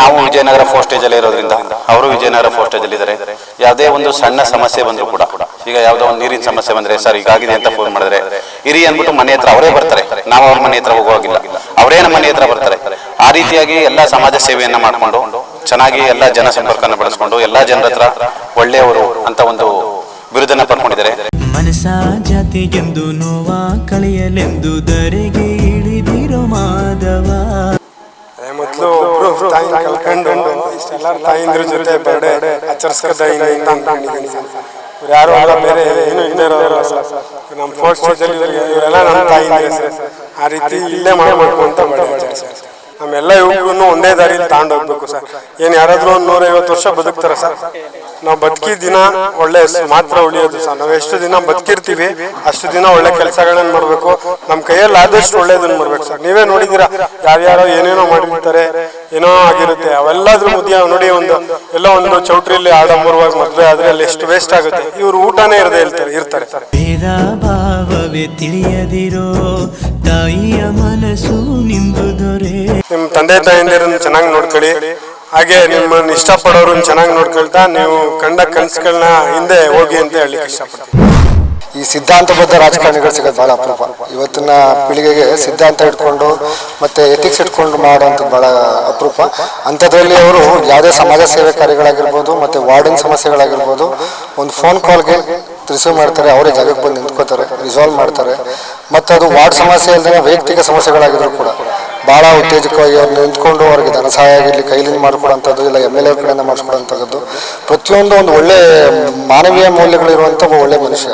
ನಾವು ವಿಜಯನಗರ ಫೋಸ್ಟೇಜ್ ಅಲ್ಲಿ ಇರೋದ್ರಿಂದ ಅವರು ವಿಜಯನಗರ ಫೋಸ್ಟೇಜ್ ಅಲ್ಲಿ ಇದ್ದಾರೆ. ಯಾವುದೇ ಒಂದು ಸಣ್ಣ ಸಮಸ್ಯೆ ಬಂದ್ರು ಕೂಡ, ಈಗ ಯಾವುದೋ ಒಂದು ನೀರಿನ ಸಮಸ್ಯೆ ಬಂದ್ರೆ, ಸರ್ ಈಗಾಗಿದೆ ಅಂತ ಫೋನ್ ಮಾಡಿದ್ರೆ ಇರಿ ಅಂದ್ಬಿಟ್ಟು ಮನೆ ಹತ್ರ ಅವರೇ ಬರ್ತಾರೆ. ನಾವು ಅವ್ರ ಮನೆ ಹತ್ರ ಹೋಗುವಾಗಿಲ್ಲ ಅವರೇ ನಮ್ಮ ಮನೆ ಹತ್ರ ಬರ್ತಾರೆ. ಆ ರೀತಿಯಾಗಿ ಎಲ್ಲ ಸಮಾಜ ಸೇವೆಯನ್ನ ಮಾಡಿಕೊಂಡು, ಚೆನ್ನಾಗಿ ಎಲ್ಲ ಜನ ಸಂಪರ್ಕನ ಬೆಳೆಸ್ಕೊಂಡು, ಎಲ್ಲ ಜನರ ಹತ್ರ ಒಳ್ಳೆಯವರು ಅಂತ ಒಂದು ಬಿರುದನ್ನ ಪಡ್ಕೊಂಡಿದ್ದಾರೆ. ಮನಸ ಜಾತಿಗೆಂದು ನೋವಾ, ಕಳೆಯಲೆಂದು ಧರೆಗೆ ಇಳಿದಿರೋ ಮಾಧವ. ಮೊದಲು ಒಬ್ರು ತಾಯಿ ತಾಯಿಂದ್ರ ಜೊತೆ ಬರ್ಡೆ ಅಂತ ಬೇರೆ ಏನು ಇರೋರಲ್ಲ ಸರ್. ನಮ್ಮ ಇವರೆಲ್ಲ ನಮ್ಮ ತಾಯಿ ಆ ರೀತಿ ಇಲ್ಲೇ ಮಾಡಬೇಕು ಅಂತ ಆಚರಿಸ್ತಾರೆ ಸರ್. ನಮ್ಮೆಲ್ಲ ಯುವಕರನ್ನು ಒಂದೇ ದಾರಿಯಲ್ಲಿ ತಗೊಂಡು ಹೋಗ್ಬೇಕು ಸರ್. ಏನು ಯಾರಾದ್ರೂ ಒಂದು ನೂರೈವತ್ತು ವರ್ಷ ಬದುಕ್ತಾರೆ ಸರ್. ನಾವು ಬದುಕಿದ ದಿನ ಒಳ್ಳೆ ಮಾತ್ರ ಉಳಿಯೋದು ಸರ್. ನಾವು ಎಷ್ಟು ದಿನ ಬದುಕಿರ್ತೀವಿ, ಅಷ್ಟು ದಿನ ಒಳ್ಳೆ ಕೆಲಸಗಳನ್ನ ಮಾಡಬೇಕು. ನಮ್ಮ ಕೈಯಲ್ಲಿ ಆದಷ್ಟು ಒಳ್ಳೇದನ್ನ ಮಾಡ್ಬೇಕು ಸರ್. ನೀವೇ ನೋಡಿದ್ದೀರಾ ಯಾರ್ಯಾರೋ ಏನೇನೋ ಮಾಡಿಬಿಡ್ತಾರೆ ಏನೋ ಆಗಿರುತ್ತೆ. ಅವೆಲ್ಲದ್ರ ಮುದ್ಯ, ನೋಡಿ ಒಂದು, ಎಲ್ಲ ಒಂದು ಚೌಟ್ರಿಯಲ್ಲಿ ಆಡಂಬರವಾಗಿ ಮದುವೆ ಆದ್ರೆ ಅಲ್ಲಿ ಎಷ್ಟು ವೇಸ್ಟ್ ಆಗುತ್ತೆ. ಇವ್ರು ಊಟನೇ ಇರದೆ ಇರ್ತಾರೆ ಇರ್ತಾರೆ ಸರ್. ತಿಳಿಯದಿರೋ ತಾಯಿಯ ಮನಸ್ಸು ನಿಂದು ದೊರೆ ನಿಮ್ಮ ತಂದೆ ತಾಯಿಂದಿರನ್ನ ಚೆನ್ನಾಗಿ ನೋಡ್ಕೊಳ್ಳಿ. ಹಾಗೆ ನಿಮ್ಮನ್ನ ಇಷ್ಟಪಡೋರನ್ನ ಚೆನ್ನಾಗಿ ನೋಡ್ಕೊಳ್ತಾ ನೀವು ಕಂಡ ಕನಸುಗಳನ್ನ ಹಿಂದೆ ಹೋಗಿ ಅಂತ ಹೇಳಿ ಇಷ್ಟಪಡ್ತೀನಿ. ಈ ಸಿದ್ಧಾಂತಬದ್ಧ ರಾಜಕಾರಣಿಗಳು ಸಿಗೋದು ಭಾಳ ಅಪರೂಪ. ಇವತ್ತಿನ ಪೀಳಿಗೆಗೆ ಸಿದ್ಧಾಂತ ಇಟ್ಕೊಂಡು ಮತ್ತೆ ಎಥಿಕ್ಸ್ ಇಟ್ಕೊಂಡು ಮಾಡುವಂಥದ್ದು ಭಾಳ ಅಪರೂಪ. ಅಂಥದ್ರಲ್ಲಿ ಅವರು ಯಾವುದೇ ಸಮಾಜ ಸೇವೆ ಕಾರ್ಯಗಳಾಗಿರ್ಬೋದು ಮತ್ತೆ ವಾರ್ಡಿನ್ ಸಮಸ್ಯೆಗಳಾಗಿರ್ಬೋದು ಒಂದು ಫೋನ್ ಕಾಲ್ಗೆ ರಿಸೀವ್ ಮಾಡ್ತಾರೆ, ಅವರೇ ಜಾಗಕ್ಕೆ ಬಂದು ನಿಂತ್ಕೋತಾರೆ ರಿಸಾಲ್ವ್ ಮಾಡ್ತಾರೆ. ಮತ್ತು ಅದು ವಾರ್ಡ್ ಸಮಸ್ಯೆ ಅಲ್ಲದೆ ವೈಯಕ್ತಿಕ ಸಮಸ್ಯೆಗಳಾಗಿದ್ರು ಕೂಡ. ಭಾಳ ಉತ್ತೇಜಕವಾಗಿ ಅವ್ರು ನಿಂತ್ಕೊಂಡು ಅವ್ರಿಗೆ ಧನ ಸಹಾಯ ಆಗಿರಲಿ, ಕೈಲಿಂದ ಮಾಡ್ಕೊಡೋಂಥದ್ದು ಇಲ್ಲ ಎಂ ಎಲ್ ಎ ಕಡೆಯಿಂದ ಮಾಡಿಸ್ಕೊಡೋಂಥದ್ದು ಪ್ರತಿಯೊಂದು ಒಂದು ಒಳ್ಳೆ ಮಾನವೀಯ ಮೌಲ್ಯಗಳಿರುವಂಥ ಒಳ್ಳೆ ಮನುಷ್ಯ.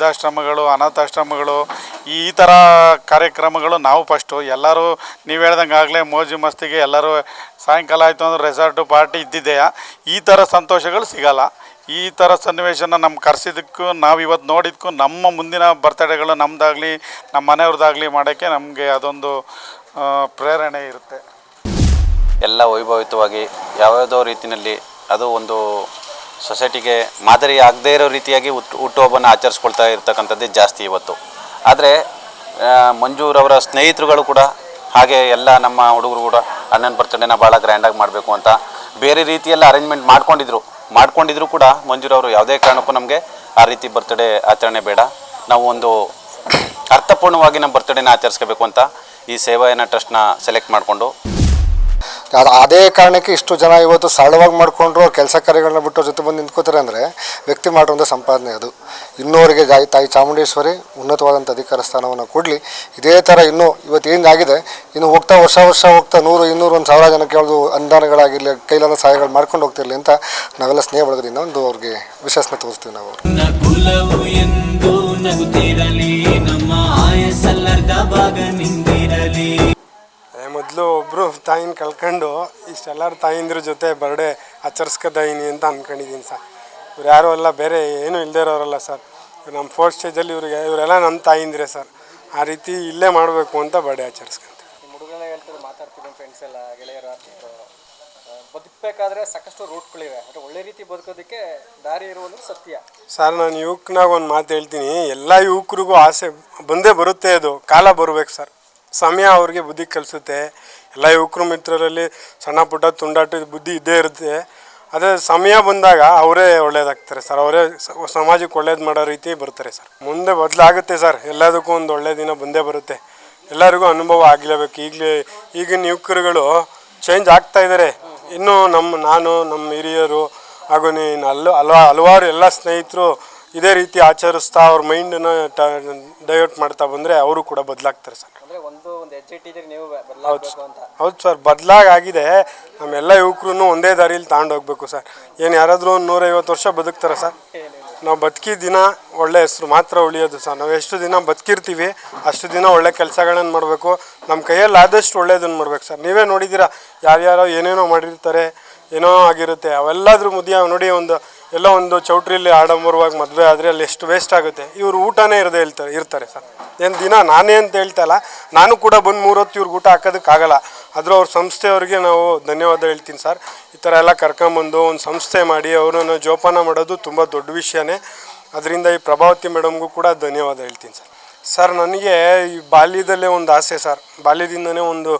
ವೃದ್ಧಾಶ್ರಮಗಳು, ಅನಾಥಾಶ್ರಮಗಳು, ಈ ಥರ ಕಾರ್ಯಕ್ರಮಗಳು ನಾವು ಫಸ್ಟು ಎಲ್ಲರೂ ನೀವು ಹೇಳ್ದಂಗೆ ಆಗಲೇ ಮೋಜು ಮಸ್ತಿಗೆ ಎಲ್ಲರೂ ಸಾಯಂಕಾಲ ಆಯಿತು ಅಂದ್ರೆ ರೆಸಾರ್ಟು ಪಾರ್ಟಿ ಇದ್ದಿದೆಯಾ? ಈ ಥರ ಸಂತೋಷಗಳು ಸಿಗಲ್ಲ. ಈ ಥರ ಸನ್ನಿವೇಶನ ನಮ್ಮ ಕರೆಸಿದ್ದಕ್ಕೂ, ನಾವು ಇವತ್ತು ನೋಡಿದ್ದಕ್ಕೂ ನಮ್ಮ ಮುಂದಿನ ಬರ್ತಡೇಗಳು ನಮ್ಮದಾಗಲಿ ನಮ್ಮ ಮನೆಯವ್ರದ್ದಾಗಲಿ ಮಾಡೋಕ್ಕೆ ನಮಗೆ ಅದೊಂದು ಪ್ರೇರಣೆ ಇರುತ್ತೆ. ಎಲ್ಲ ವೈಭವಿತವಾಗಿ ಯಾವ್ಯಾವುದೋ ರೀತಿಯಲ್ಲಿ ಅದು ಒಂದು ಸೊಸೈಟಿಗೆ ಮಾದರಿ ಆಗದೇ ಇರೋ ರೀತಿಯಾಗಿ ಹುಟ್ಟು ಹುಟ್ಟುಹಬ್ಬನ ಆಚರಿಸ್ಕೊಳ್ತಾ ಇರ್ತಕ್ಕಂಥದ್ದೇ ಜಾಸ್ತಿ ಇವತ್ತು. ಆದರೆ ಮಂಜೂರವರ ಸ್ನೇಹಿತರುಗಳು ಕೂಡ, ಹಾಗೆ ಎಲ್ಲ ನಮ್ಮ ಹುಡುಗರು ಕೂಡ ಅಣ್ಣನ ಬರ್ತಡೇನ ಭಾಳ ಗ್ರ್ಯಾಂಡಾಗಿ ಮಾಡಬೇಕು ಅಂತ ಬೇರೆ ರೀತಿಯೆಲ್ಲ ಅರೇಂಜ್ಮೆಂಟ್ ಮಾಡ್ಕೊಂಡಿದ್ರು. ಮಾಡ್ಕೊಂಡಿದ್ರು ಕೂಡ ಮಂಜೂರವರು ಯಾವುದೇ ಕಾರಣಕ್ಕೂ ನಮಗೆ ಆ ರೀತಿ ಬರ್ತಡೇ ಆಚರಣೆ ಬೇಡ. ನಾವು ಒಂದು ಅರ್ಥಪೂರ್ಣವಾಗಿ ನಮ್ಮ ಬರ್ತಡೇನ ಆಚರಿಸ್ಕೋಬೇಕು ಅಂತ ಈ ಸೇವಾಯನ ಟ್ರಸ್ಟ್ನ ಸೆಲೆಕ್ಟ್ ಮಾಡಿಕೊಂಡು ಅದು ಅದೇ ಕಾರಣಕ್ಕೆ ಇಷ್ಟು ಜನ ಇವತ್ತು ಸರಳವಾಗಿ ಮಾಡಿಕೊಂಡ್ರು, ಅವ್ರ ಕೆಲಸ ಕಾರ್ಯಗಳನ್ನ ಬಿಟ್ಟು ಜೊತೆ ಬಂದು ನಿಂತ್ಕೋತಾರೆ ಅಂದರೆ ವ್ಯಕ್ತಿ ಮಾಡುವಂಥ ಸಂಪಾದನೆ ಅದು. ಇನ್ನೂವರೆಗೆ ಗಾಯಿ ತಾಯಿ ಚಾಮುಂಡೇಶ್ವರಿ ಉನ್ನತವಾದಂಥ ಅಧಿಕಾರ ಸ್ಥಾನವನ್ನು ಕೊಡಲಿ. ಇದೇ ಥರ ಇನ್ನೂ ಇವತ್ತು ಏನಾಗಿದೆ ಇನ್ನು ಹೋಗ್ತಾ ವರ್ಷ ವರ್ಷ ಹೋಗ್ತಾ ನೂರು, ಇನ್ನೂರು, ಒಂದು ಸಾವಿರ ಜನಕ್ಕೆ ಯಾವುದು ಅನುದಾನಗಳಾಗಿರಲಿ, ಕೈಲಾದ ಸಹಾಯಗಳು ಮಾಡ್ಕೊಂಡು ಹೋಗ್ತಿರಲಿ ಅಂತ ನಾವೆಲ್ಲ ಸ್ನೇಹ ಬಳಗದಿಂದ ಒಂದು ಅವ್ರಿಗೆ ವಿಶ್ವಾಸನ ತೋರಿಸ್ತೀವಿ ನಾವು. ನಗುತ್ತಿರಲಿ, ನಮ್ಮ ಆಯಸ್ಸಲ್ಲರ್ಧ ಭಾಗ ನಿಂದಿರಲಿ ಮೊದಲು ಒಬ್ಬರು ತಾಯಿನ ಕಳ್ಕೊಂಡು ಇಷ್ಟೆಲ್ಲರ ತಾಯಿಂದ್ರ ಜೊತೆ ಬರ್ಡೇ ಆಚರಿಸ್ಕೊತಾಯಿನಿ ಅಂತ ಅಂದ್ಕೊಂಡಿದ್ದೀನಿ ಸರ್. ಇವ್ರು ಯಾರೂ ಅಲ್ಲ ಬೇರೆ ಏನೂ ಇಲ್ಲದೇ ಇರೋರಲ್ಲ ಸರ್. ನಮ್ಮ ಫೋರ್ತ್ ಸ್ಟೇಜಲ್ಲಿ ಇವ್ರಿಗೆ ಇವರೆಲ್ಲ ನಮ್ಮ ತಾಯಿಂದ್ರೆ ಸರ್. ಆ ರೀತಿ ಇಲ್ಲೇ ಮಾಡಬೇಕು ಅಂತ ಬರ್ಡೇ ಆಚರಿಸ್ಕೊಂತ ಹೇಳ್ತಾರೆ ಮಾತಾಡ್ತಿದ್ದೀನಿ ಫ್ರೆಂಡ್ಸ್ ಎಲ್ಲ ಗೆಳೆಯರು ಬದುಕಬೇಕಾದ್ರೆ ಸಾಕಷ್ಟು ರೂಟ್ಗಳಿವೆ ಅಂದರೆ ಒಳ್ಳೆ ರೀತಿ ಬದುಕೋದಕ್ಕೆ ದಾರಿ ಇರುವುದು ಸತ್ಯ. ಸರ್ ನಾನು ಯುವಕನಾಗ ಒಂದು ಮಾತು ಹೇಳ್ತೀನಿ. ಎಲ್ಲ ಯುವಕರಿಗೂ ಆಸೆ ಬಂದೇ ಬರುತ್ತೆ ಅದು. ಕಾಲ ಬರಬೇಕು ಸರ್. ಸಮಯ ಅವ್ರಿಗೆ ಬುದ್ಧಿ ಕಲಿಸುತ್ತೆ. ಎಲ್ಲ ಯುವಕರು ಮಿತ್ರರಲ್ಲಿ ಸಣ್ಣ ಪುಟ್ಟ ತುಂಡಾಟ ಬುದ್ಧಿ ಇದ್ದೇ ಇರುತ್ತೆ. ಅದೇ ಸಮಯ ಬಂದಾಗ ಅವರೇ ಒಳ್ಳೇದಾಗ್ತಾರೆ ಸರ್. ಅವರೇ ಸಮಾಜಕ್ಕೆ ಒಳ್ಳೇದು ಮಾಡೋ ರೀತಿ ಬರ್ತಾರೆ ಸರ್. ಮುಂದೆ ಬದಲಾಗುತ್ತೆ ಸರ್. ಎಲ್ಲದಕ್ಕೂ ಒಂದು ಒಳ್ಳೆಯ ದಿನ ಬಂದೇ ಬರುತ್ತೆ. ಎಲ್ಲರಿಗೂ ಅನುಭವ ಆಗಲೇಬೇಕು ಈಗಲೇ ಈಗಿನ ಯುವಕರುಗಳು ಚೇಂಜ್ ಆಗ್ತಾ ಇದ್ದಾರೆ ಇನ್ನೂ ನಮ್ಮ ನಾನು ನಮ್ಮ ಹಿರಿಯರು ಹಾಗೂ ನೀನು ಅಲ್ಲ ಹಲವಾ ಹಲವಾರು ಎಲ್ಲ ಸ್ನೇಹಿತರು ಇದೇ ರೀತಿ ಆಚರಿಸ್ತಾ ಅವ್ರ ಮೈಂಡನ್ನು ಡೈವರ್ಟ್ ಮಾಡ್ತಾ ಬಂದರೆ ಅವರು ಕೂಡ ಬದಲಾಗ್ತಾರೆ ಸರ್. ಒಂದು ಒಂದು ಹೆಜ್ಜೆ ಇಟ್ಟಿದ್ದೀರಿ ನೀವು ಬದಲಾಗಬೇಕು ಅಂತ. ಹೌದು ಸರ್ ಬದಲಾಗಿದೆ ನಮ್ಮೆಲ್ಲ ಯುವಕರು ಒಂದೇ ದಾರಿಯಲ್ಲಿ ತಗೊಂಡು ಹೋಗ್ಬೇಕು ಸರ್. ಏನು ಯಾರಾದರೂ ಒಂದು ನೂರೈವತ್ತು ವರ್ಷ ಬದುಕ್ತಾರೆ ಸರ್. ನಾವು ಬದುಕಿದ ದಿನ ಒಳ್ಳೆ ಹೆಸರು ಮಾತ್ರ ಉಳಿಯೋದು ಸರ್. ನಾವು ಎಷ್ಟು ದಿನ ಬದುಕಿರ್ತೀವಿ ಅಷ್ಟು ದಿನ ಒಳ್ಳೆ ಕೆಲಸಗಳನ್ನು ಮಾಡಬೇಕು. ನಮ್ಮ ಕೈಯಲ್ಲಿ ಆದಷ್ಟು ಒಳ್ಳೆಯದನ್ನು ಮಾಡ್ಬೇಕು ಸರ್. ನೀವೇ ನೋಡಿದ್ದೀರಾ ಯಾರ್ಯಾರೋ ಏನೇನೋ ಮಾಡಿರ್ತಾರೆ ಏನೋ ಆಗಿರುತ್ತೆ ಅವೆಲ್ಲದ್ರ ಮುದಿಯ ನೋಡಿ ಒಂದು ಎಲ್ಲ ಒಂದು ಚೌಟ್ರಿಯಲ್ಲಿ ಆಡಂಬರವಾಗಿ ಮದುವೆ ಆದರೆ ಅಲ್ಲಿ ಎಷ್ಟು ವೇಸ್ಟ್ ಆಗುತ್ತೆ. ಇವರು ಊಟನೇ ಇರದೆ ಹೇಳ್ತಾರೆ ಇರ್ತಾರೆ ಸರ್. ಏನು ದಿನ ನಾನೇ ಅಂತ ಹೇಳ್ತಾ ಇಲ್ಲ. ನಾನು ಕೂಡ ಬಂದು ಮೂರೊತ್ತು ಇವ್ರಿಗೆ ಊಟ ಹಾಕೋದಕ್ಕಾಗಲ್ಲ ಆದರೂ ಅವ್ರ ಸಂಸ್ಥೆಯವ್ರಿಗೆ ನಾವು ಧನ್ಯವಾದ ಹೇಳ್ತೀನಿ ಸರ್. ಈ ಥರ ಎಲ್ಲ ಕರ್ಕೊಂಬಂದು ಒಂದು ಸಂಸ್ಥೆ ಮಾಡಿ ಅವರನ್ನು ಜೋಪಾನ ಮಾಡೋದು ತುಂಬ ದೊಡ್ಡ ವಿಷಯನೇ. ಅದರಿಂದ ಈ ಪ್ರಭಾವತಿ ಮೇಡಮ್ಗೂ ಕೂಡ ಧನ್ಯವಾದ ಹೇಳ್ತೀನಿ ಸರ್. ಸರ್, ನನಗೆ ಈ ಬಾಲ್ಯದಲ್ಲೇ ಒಂದು ಆಸೆ ಸರ್. ಬಾಲ್ಯದಿಂದನೇ ಒಂದು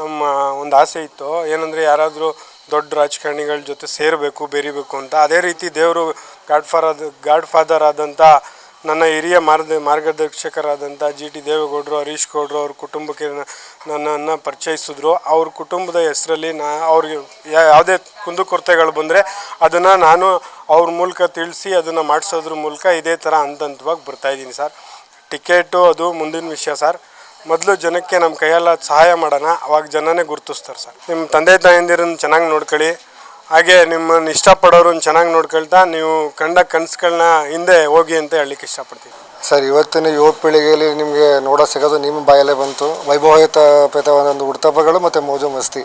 ನಮ್ಮ, ಒಂದು ಆಸೆ ಇತ್ತು. ಏನಂದರೆ ಯಾರಾದರೂ ದೊಡ್ಡ ರಾಜಕಾರಣಿಗಳ ಜೊತೆ ಸೇರಬೇಕು, ಬೆರಿಬೇಕು ಅಂತ. ಅದೇ ರೀತಿ ದೇವರು ಗಾಡ್ ಫಾರ್ ಗಾಡ್ ಫಾದರ್ ಆದಂಥ ನನ್ನ ಹಿರಿಯ ಮಾರ್ಗ ಮಾರ್ಗದರ್ಶಕರಾದಂಥ ಜಿ ಟಿ ದೇವೇಗೌಡರು, ಹರೀಶ್ ಗೌಡ್ರು ಅವ್ರ ಕುಟುಂಬಕ್ಕೆ ನನ್ನನ್ನು ಪರಿಚಯಿಸಿದ್ರು. ಅವ್ರ ಕುಟುಂಬದ ಹೆಸರಲ್ಲಿ ನಾ ಅವ್ರಿಗೆ ಯಾವುದೇ ಕುಂದುಕೊರತೆಗಳು ಬಂದರೆ ಅದನ್ನು ನಾನು ಅವ್ರ ಮೂಲಕ ತಿಳಿಸಿ ಅದನ್ನು ಮಾಡಿಸೋದ್ರ ಮೂಲಕ ಇದೇ ಥರ ಹಂತ ಹಂತವಾಗಿ ಬರ್ತಾಯಿದ್ದೀನಿ ಸರ್. ಟಿಕೆಟು ಅದು ಮುಂದಿನ ವಿಷಯ ಸರ್. ಮೊದಲು ಜನಕ್ಕೆ ನಮ್ಮ ಕೈಯೆಲ್ಲ ಸಹಾಯ ಮಾಡೋಣ, ಅವಾಗ ಜನನೇ ಗುರುತಿಸ್ತಾರೆ ಸರ್. ನಿಮ್ಮ ತಂದೆ ತಾಯಂದಿರನ್ನ ಚೆನ್ನಾಗಿ ನೋಡ್ಕೊಳ್ಳಿ. ಹಾಗೆ ನಿಮ್ಮನ್ನು ಇಷ್ಟಪಡೋರನ್ನ ಚೆನ್ನಾಗಿ ನೋಡ್ಕೊಳ್ತಾ ನೀವು ಕಂಡ ಕನಸುಗಳನ್ನ ಹಿಂದೆ ಹೋಗಿ ಅಂತ ಹೇಳಲಿಕ್ಕೆ ಇಷ್ಟಪಡ್ತೀನಿ. ಸರ್, ಇವತ್ತಿನ ಯುವ ಪೀಳಿಗೆಯಲ್ಲಿ ನಿಮಗೆ ನೋಡೋ ಸಿಗೋದು ನಿಮ್ಮ ಬಾಯಲ್ಲೇ ಬಂತು. ವೈಭವಯುತಪೇತವಾದ ಒಂದು ಉಡ್ತಪಗಳು ಮತ್ತು ಮೋಜು ಮಸ್ತಿ.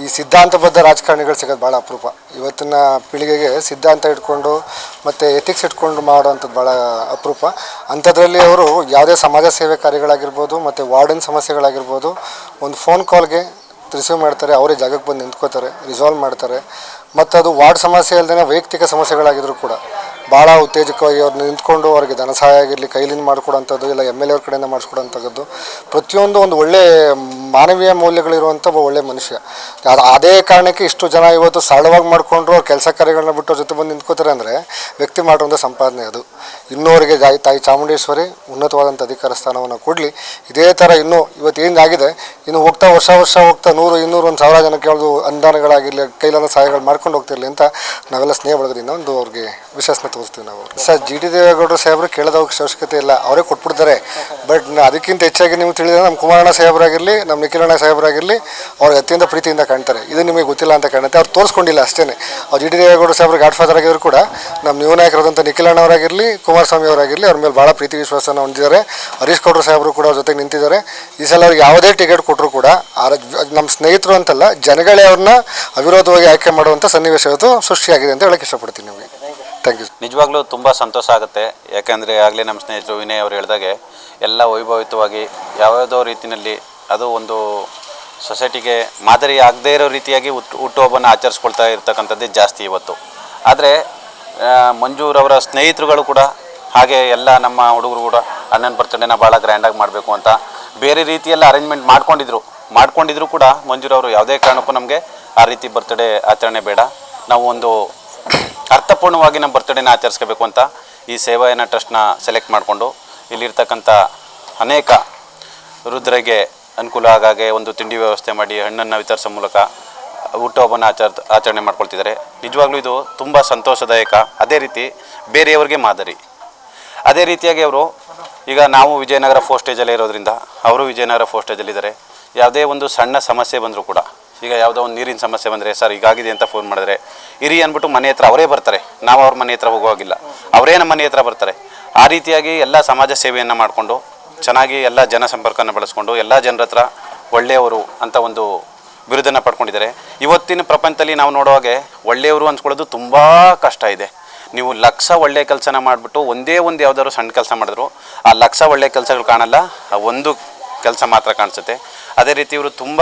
ಈ ಸಿದ್ಧಾಂತಬದ್ಧ ರಾಜಕಾರಣಿಗಳು ಸಿಗೋದು ಭಾಳ ಅಪರೂಪ. ಇವತ್ತಿನ ಪೀಳಿಗೆಗೆ ಸಿದ್ಧಾಂತ ಇಟ್ಕೊಂಡು ಮತ್ತು ಎಥಿಕ್ಸ್ ಇಟ್ಕೊಂಡು ಮಾಡೋವಂಥದ್ದು ಭಾಳ ಅಪರೂಪ. ಅಂಥದ್ರಲ್ಲಿ ಅವರು ಯಾವುದೇ ಸಮಾಜ ಸೇವೆ ಕಾರ್ಯಗಳಾಗಿರ್ಬೋದು ಮತ್ತು ವಾರ್ಡನ್ ಸಮಸ್ಯೆಗಳಾಗಿರ್ಬೋದು ಒಂದು ಫೋನ್ ಕಾಲ್ಗೆ ರಿಸೀವ್ ಮಾಡ್ತಾರೆ, ಅವರೇ ಜಾಗಕ್ಕೆ ಬಂದು ನಿಂತ್ಕೋತಾರೆ ರಿಸಾಲ್ವ್ ಮಾಡ್ತಾರೆ. ಮತ್ತು ಅದು ವಾರ್ಡ್ ಸಮಸ್ಯೆ ಅಲ್ಲದೆ ವೈಯಕ್ತಿಕ ಸಮಸ್ಯೆಗಳಾಗಿದ್ರು ಕೂಡ ಭಾಳ ಉತ್ತೇಜಕವಾಗಿ ಅವ್ರು ನಿಂತ್ಕೊಂಡು ಅವ್ರಿಗೆ ಧನ ಸಹಾಯ ಆಗಿರಲಿ, ಕೈಲಿಂದ ಮಾಡಿಕೊಡೋಂಥದ್ದು ಇಲ್ಲ ಎಂ ಎಲ್ ಎ ಅವ್ರ ಕಡೆಯಿಂದ ಮಾಡಿಸ್ಕೊಡೋಂಥದ್ದು, ಪ್ರತಿಯೊಂದು ಒಂದು ಒಳ್ಳೆ ಮಾನವೀಯ ಮೌಲ್ಯಗಳಿರುವಂಥ ಒಬ್ಬ ಒಳ್ಳೆ ಮನುಷ್ಯ. ಅದು, ಅದೇ ಕಾರಣಕ್ಕೆ ಇಷ್ಟು ಜನ ಇವತ್ತು ಸರಳವಾಗಿ ಮಾಡಿಕೊಂಡ್ರು, ಅವ್ರ ಕೆಲಸ ಕಾರ್ಯಗಳನ್ನ ಬಿಟ್ಟು ಜೊತೆ ಬಂದು ನಿಂತ್ಕೋತಾರೆ ಅಂದರೆ ವ್ಯಕ್ತಿ ಮಾಡುವಂಥ ಸಂಪಾದನೆ ಅದು. ಇನ್ನೂ ಗಾಯಿ ತಾಯಿ ಚಾಮುಂಡೇಶ್ವರಿ ಉನ್ನತವಾದಂಥ ಅಧಿಕಾರ ಸ್ಥಾನವನ್ನು ಕೊಡಲಿ. ಇದೇ ಥರ ಇನ್ನೂ ಇವತ್ತು ಆಗಿದೆ? ಇನ್ನು ಹೋಗ್ತಾ ವರ್ಷ ವರ್ಷ ಹೋಗ್ತಾ ನೂರು, ಇನ್ನೂರು, ಒಂದು ಸಾವಿರ ಜನಕ್ಕೆ ಯಾವುದು ಅನುದಾನಗಳಾಗಿರಲಿ, ಕೈಲಾದ ಸಹಾಯಗಳು ಮಾಡ್ಕೊಂಡು ಹೋಗ್ತಿರಲಿ ಅಂತ ನಾವೆಲ್ಲ ಸ್ನೇಹ ಬಳಗದಿಂದ ಒಂದು ಅವ್ರಿಗೆ ವಿಶ್ವಾಸನ ತೋರಿಸ್ತೀವಿ ನಾವು. ಸರ್, ಜಿ ಟಿ ದೇವೇಗೌಡರು ಸಾಹೇಬರು ಕೇಳೋದ ಅವಶ್ಯಕತೆ ಇಲ್ಲ. ಅವರೇ ಕೊಟ್ಬಿಡ್ತಾರೆ. ಬಟ್ ಅದಕ್ಕಿಂತ ಹೆಚ್ಚಾಗಿ ನಿಮ್ಗೆ ತಿಳಿದ್ರೆ ನಮ್ಮ ಕುಮಾರಣ್ಣ ಸಾಹೇಬರಾಗಿರಲಿ, ನಮ್ಮ ನಿಖಿಲಣ್ಣ ಸಾಹೇಬರಾಗಿರಲಿ ಅವ್ರಿಗೆ ಅತ್ಯಂತ ಪ್ರೀತಿಯಿಂದ ಕಾಣ್ತಾರೆ. ಇದು ನಿಮಗೆ ಗೊತ್ತಿಲ್ಲ ಅಂತ ಕಾಣುತ್ತೆ ಅವ್ರು ತೋರಿಸ್ಕೊಂಡಿಲ್ಲ ಅಷ್ಟೇ ಅವ್ರು ಜಿ ಟಿ ದೇವೇಗೌಡರು ಸಾಹೇಬರು ಗಾಡ್ ಫಾದರ್ ಆಗಿದ್ರು ಕೂಡ ನಮ್ಮ ಯುವ ನಾಯಕರಾದಂಥ ನಿಖಿಲಣ್ಣ ಅವರಾಗಿರಲಿ ಕುಮಾರಸ್ವಾಮಿ ಅವರಾಗಿರಲಿ, ಅವ್ರ ಮೇಲೆ ಭಾಳ ಪ್ರೀತಿ ವಿಶ್ವಾಸನ ಹೊಂದಿದ್ದಾರೆ. ಹರೀಶ್ ಕೌಡ್ರ ಸಾಹೇಬರು ಕೂಡ ಅವ್ರ ಜೊತೆಗೆ ನಿಂತಿದ್ದಾರೆ. ಈ ಸಲ ಅವ್ರಿಗೆ ಯಾವುದೇ ಟಿಕೆಟ್ ಕೊಟ್ಟರು ಕೂಡ ನಮ್ಮ ಸ್ನೇಹಿತರು ಅಂತಲ್ಲ, ಜನಗಳೇ ಅವ್ರನ್ನ ಅವಿರೋಧವಾಗಿ ಆಯ್ಕೆ ಮಾಡುವಂಥ ಸನ್ನಿವೇಶ ಇವತ್ತು ಸೃಷ್ಟಿಯಾಗಿದೆ ಅಂತ ಹೇಳಕ್ಕೆ ಇಷ್ಟಪಡ್ತೀನಿ ನಿಮಗೆ. ಥ್ಯಾಂಕ್ ಯು ನಿಜವಾಗ್ಲೂ ತುಂಬ ಸಂತೋಷ ಆಗುತ್ತೆ. ಯಾಕೆಂದರೆ ಆಗಲೇ ನಮ್ಮ ಸ್ನೇಹಿತರು ವಿನಯ್ ಅವರು ಹೇಳಿದಾಗೆ, ಎಲ್ಲ ವೈಭವಿತವಾಗಿ ಯಾವ್ಯಾವುದೋ ರೀತಿಯಲ್ಲಿ ಅದು ಒಂದು ಸೊಸೈಟಿಗೆ ಮಾದರಿ ಆಗದೇ ಇರೋ ರೀತಿಯಾಗಿ ಹುಟ್ಟು ಹುಟ್ಟುಹಬ್ಬನ ಆಚರಿಸ್ಕೊಳ್ತಾ ಇರ್ತಕ್ಕಂಥದ್ದೇ ಜಾಸ್ತಿ ಇವತ್ತು. ಆದರೆ ಮಂಜೂರವರ ಸ್ನೇಹಿತರುಗಳು ಕೂಡ ಹಾಗೆ ಎಲ್ಲ ನಮ್ಮ ಹುಡುಗರು ಕೂಡ ಅಣ್ಣನ ಬರ್ತಡೇನ ಭಾಳ ಗ್ರ್ಯಾಂಡಾಗಿ ಮಾಡಬೇಕು ಅಂತ ಬೇರೆ ರೀತಿಯೆಲ್ಲ ಅರೇಂಜ್ಮೆಂಟ್ ಮಾಡ್ಕೊಂಡಿದ್ರು. ಮಾಡ್ಕೊಂಡಿದ್ರು ಕೂಡ ಮಂಜೂರವರು ಯಾವುದೇ ಕಾರಣಕ್ಕೂ ನಮಗೆ ಆ ರೀತಿ ಬರ್ತಡೇ ಆಚರಣೆ ಬೇಡ. ನಾವು ಒಂದು ಅರ್ಥಪೂರ್ಣವಾಗಿ ನಮ್ಮ ಬರ್ತಡೇನ ಆಚರಿಸ್ಕೋಬೇಕು ಅಂತ ಈ ಸೇವಾಯನ ಟ್ರಸ್ಟ್ನ ಸೆಲೆಕ್ಟ್ ಮಾಡಿಕೊಂಡು ಇಲ್ಲಿರ್ತಕ್ಕಂಥ ಅನೇಕ ವೃದ್ಧರಿಗೆ ಅನುಕೂಲ ಆಗಾಗೆ ಒಂದು ತಿಂಡಿ ವ್ಯವಸ್ಥೆ ಮಾಡಿ ಹಣ್ಣನ್ನು ವಿತರಿಸೋ ಮೂಲಕ ಹುಟ್ಟುಹಬ್ಬನ ಆಚರ, ಆಚರಣೆ ಮಾಡ್ಕೊಳ್ತಿದ್ದಾರೆ. ನಿಜವಾಗ್ಲೂ ಇದು ತುಂಬ ಸಂತೋಷದಾಯಕ. ಅದೇ ರೀತಿ ಬೇರೆಯವ್ರಿಗೆ ಮಾದರಿ. ಅದೇ ರೀತಿಯಾಗಿ ಅವರು ಈಗ ನಾವು ವಿಜಯನಗರ ಫೋಸ್ಟೇಜಲ್ಲೇ ಸ್ಟೇಜಲ್ಲೇ ಇರೋದ್ರಿಂದ ಅವರು ವಿಜಯನಗರ ಫೋರ್ ಸ್ಟೇಜಲ್ಲಿದ್ದಾರೆ ಯಾವುದೇ ಒಂದು ಸಣ್ಣ ಸಮಸ್ಯೆ ಬಂದರೂ ಕೂಡ, ಈಗ ಯಾವುದೋ ಒಂದು ನೀರಿನ ಸಮಸ್ಯೆ ಬಂದರೆ, ಸರ್, ಹೀಗಾಗಿದೆ ಅಂತ ಫೋನ್ ಮಾಡಿದ್ರೆ, ಇರಿ ಅಂದ್ಬಿಟ್ಟು ಮನೆ ಹತ್ರ ಅವರೇ ಬರ್ತಾರೆ. ನಾವು ಅವ್ರ ಮನೆ ಹತ್ರ ಹೋಗುವಾಗಿಲ್ಲ. ಅವರೇ ನಮ್ಮ ಮನೆ ಹತ್ರ ಬರ್ತಾರೆ. ಆ ರೀತಿಯಾಗಿ ಎಲ್ಲ ಸಮಾಜ ಸೇವೆಯನ್ನು ಮಾಡಿಕೊಂಡು, ಚೆನ್ನಾಗಿ ಎಲ್ಲ ಜನ ಸಂಪರ್ಕನ ಬಳಸ್ಕೊಂಡು, ಎಲ್ಲ ಜನರ ಹತ್ರ ಒಳ್ಳೆಯವರು ಅಂತ ಒಂದು ಬಿರುದನ್ನು ಪಡ್ಕೊಂಡಿದ್ದಾರೆ. ಇವತ್ತಿನ ಪ್ರಪಂಚದಲ್ಲಿ ನಾವು ನೋಡುವಾಗೆ ಒಳ್ಳೆಯವರು ಅಂದ್ಕೊಳ್ಳೋದು ತುಂಬ ಕಷ್ಟ ಇದೆ. ನೀವು ಲಕ್ಷ ಒಳ್ಳೆಯ ಕೆಲಸನ ಮಾಡಿಬಿಟ್ಟು ಒಂದೇ ಒಂದು ಯಾವುದಾದ್ರು ಸಣ್ಣ ಕೆಲಸ ಮಾಡಿದ್ರು, ಆ ಲಕ್ಷ ಒಳ್ಳೆಯ ಕೆಲಸಗಳು ಕಾಣಲ್ಲ, ಆ ಒಂದು ಕೆಲಸ ಮಾತ್ರ ಕಾಣಿಸುತ್ತೆ. ಅದೇ ರೀತಿ ಇವರು ತುಂಬ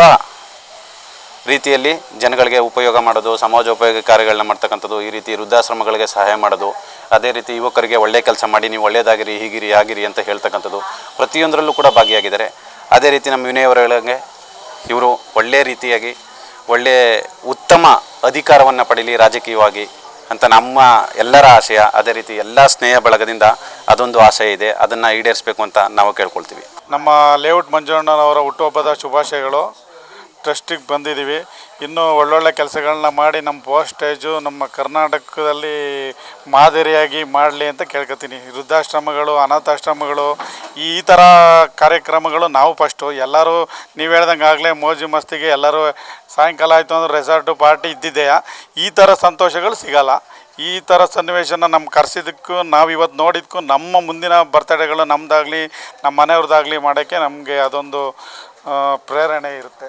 ರೀತಿಯಲ್ಲಿ ಜನಗಳಿಗೆ ಉಪಯೋಗ ಮಾಡೋದು, ಸಮಾಜ ಉಪಯೋಗ ಕಾರ್ಯಗಳನ್ನ ಮಾಡ್ತಕ್ಕಂಥದ್ದು, ಈ ರೀತಿ ವೃದ್ಧಾಶ್ರಮಗಳಿಗೆ ಸಹಾಯ ಮಾಡೋದು, ಅದೇ ರೀತಿ ಯುವಕರಿಗೆ ಒಳ್ಳೆಯ ಕೆಲಸ ಮಾಡಿ, ನೀವು ಒಳ್ಳೆಯದಾಗಿರಿ ಹೀಗಿರಿ, ಆಗಿರಿ ಅಂತ ಹೇಳ್ತಕ್ಕಂಥದ್ದು ಪ್ರತಿಯೊಂದರಲ್ಲೂ ಕೂಡ ಭಾಗಿಯಾಗಿದ್ದಾರೆ. ಅದೇ ರೀತಿ ನಮ್ಮ ವಿನಯವರಗಳಿಗೆ ಇವರು ಒಳ್ಳೆಯ ರೀತಿಯಾಗಿ ಒಳ್ಳೆಯ ಉತ್ತಮ ಅಧಿಕಾರವನ್ನು ಪಡೀಲಿ, ರಾಜಕೀಯವಾಗಿ. ಅಂತ ನಮ್ಮ ಎಲ್ಲರ ಆಶಯ ಅದೇ ರೀತಿ ಎಲ್ಲ ಸ್ನೇಹ ಬಳಗದಿಂದ ಅದೊಂದು ಆಶಯ ಇದೆ. ಅದನ್ನು ಈಡೇರಿಸಬೇಕು ಅಂತ ನಾವು ಕೇಳ್ಕೊಳ್ತೀವಿ. ನಮ್ಮ ಲೇಔಟ್ ಮಂಜುಣ್ಣನವರ ಹುಟ್ಟುಹಬ್ಬದ ಶುಭಾಶಯಗಳು. ಟ್ರಸ್ಟಿಗೆ ಬಂದಿದ್ದೀವಿ. ಇನ್ನೂ ಒಳ್ಳೊಳ್ಳೆ ಕೆಲಸಗಳನ್ನ ಮಾಡಿ ನಮ್ಮ ಪೋಸ್ಟೇಜು ನಮ್ಮ ಕರ್ನಾಟಕದಲ್ಲಿ ಮಾದರಿಯಾಗಿ ಮಾಡಲಿ ಅಂತ ಕೇಳ್ಕೊತೀನಿ ವೃದ್ಧಾಶ್ರಮಗಳು, ಅನಾಥಾಶ್ರಮಗಳು, ಈ ಥರ ಕಾರ್ಯಕ್ರಮಗಳು ನಾವು ಫಸ್ಟು ಎಲ್ಲರೂ ನೀವು ಹೇಳ್ದಂಗೆ ಆಗಲೇ ಮೋಜು ಮಸ್ತಿಗೆ ಎಲ್ಲರೂ ಸಾಯಂಕಾಲ ಆಯಿತು ಅಂದ್ರೆ ರೆಸಾರ್ಟು ಪಾರ್ಟಿ ಇದ್ದಿದೆಯಾ ಈ ಥರ ಸಂತೋಷಗಳು ಸಿಗಲ್ಲ. ಈ ಥರ ಸನ್ನಿವೇಶನ ನಮ್ಮ ಕರೆಸಿದ್ದಕ್ಕೂ, ನಾವು ಇವತ್ತು ನೋಡಿದ್ದಕ್ಕೂ ನಮ್ಮ ಮುಂದಿನ ಬರ್ತಡೇಗಳು ನಮ್ಮದಾಗಲಿ ನಮ್ಮ ಮನೆಯವ್ರದ್ದಾಗಲಿ ಮಾಡೋಕ್ಕೆ ನಮಗೆ ಅದೊಂದು ಪ್ರೇರಣೆ ಇರುತ್ತೆ.